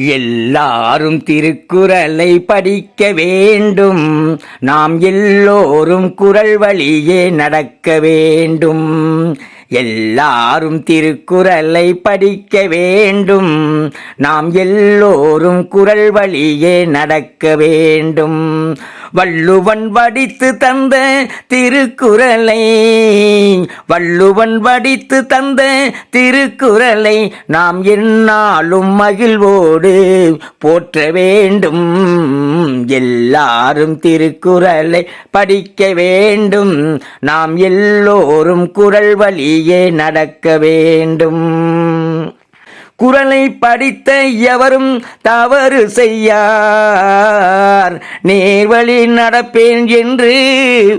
எல்லாரும் திருக்குறளை படிக்க வேண்டும். நாம் எல்லோரும் குரல் வழியே நடக்க வேண்டும். எல்லாரும் திருக்குறளை படிக்க வேண்டும். நாம் எல்லோரும் குரல் வழியே நடக்க வேண்டும். வள்ளுவன் வடித்து தந்த திருக்குறளை வள்ளுவன் வடித்து தந்த திருக்குறளை நாம் எந்நாளும் மகிழ்வோடு போற்ற வேண்டும். எல்லாரும் திருக்குறளை படிக்க வேண்டும். நாம் எல்லோரும் குரல் வழியே நடக்க வேண்டும். குரலை படித்த எவரும் தவறு செய்யார் நேர்வழி நடப்பேன் என்று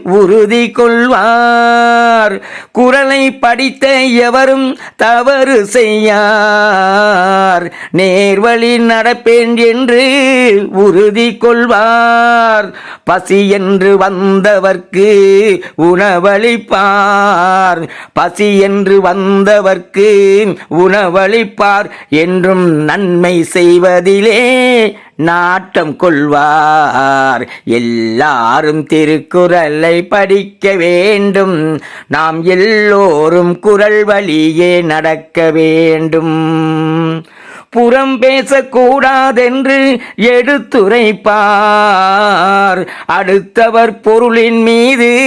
உறுதி கொள்வார். குரலை படித்த எவரும் தவறு செய்யார் நேர்வழி நடப்பேன் என்று உறுதி கொள்வார். பசி என்று வந்தவர்க்கு உணவளிப்பார் பசி என்று வந்தவர்க்கு உணவளிப்பார் என்றும் நன்மை செய்வதிலே நாட்டம் கொள்வார். எல்லாரும் திருக்குறளை படிக்க வேண்டும். நாம் எல்லோரும் குரல் வழியே நடக்க வேண்டும். புறம் பேசக்கூடாதென்று எடுத்துரைப்பார். அடுத்தவர் பொருளின் மீது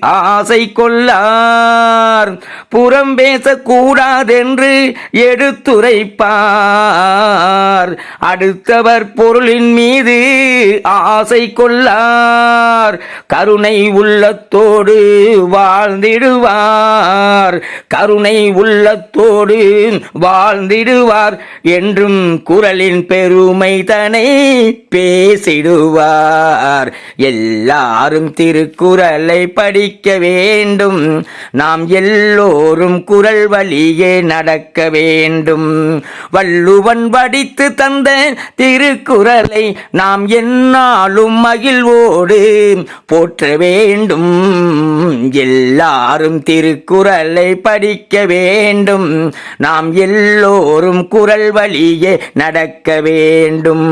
ஆசை கொள்ளார். புறம் பேசக்கூடாதென்று எடுத்துரைப்பார். அடுத்தவர் பொருளின் மீது ஆசை கொள்ளார். கருணை உள்ளத்தோடு வாழ்ந்திடுவார். கருணை உள்ளத்தோடு வாழ்ந்திடுவார். என்றும் குரலின் பெருமை தனை பேசிடுவார். எல்லாரும் திருக்குறளை படிக்க வேண்டும். நாம் எல்லோரும் குரல் வழியே நடக்க வேண்டும். வள்ளுவன் படித்து தந்த திருக்குறளை நாம் என்னாலும் மகிழ்வோடு போற்ற வேண்டும். எல்லாரும் திருக்குறளை படிக்க வேண்டும். நாம் எல்லோரும் குரல் வழியே நடக்க வேண்டும்.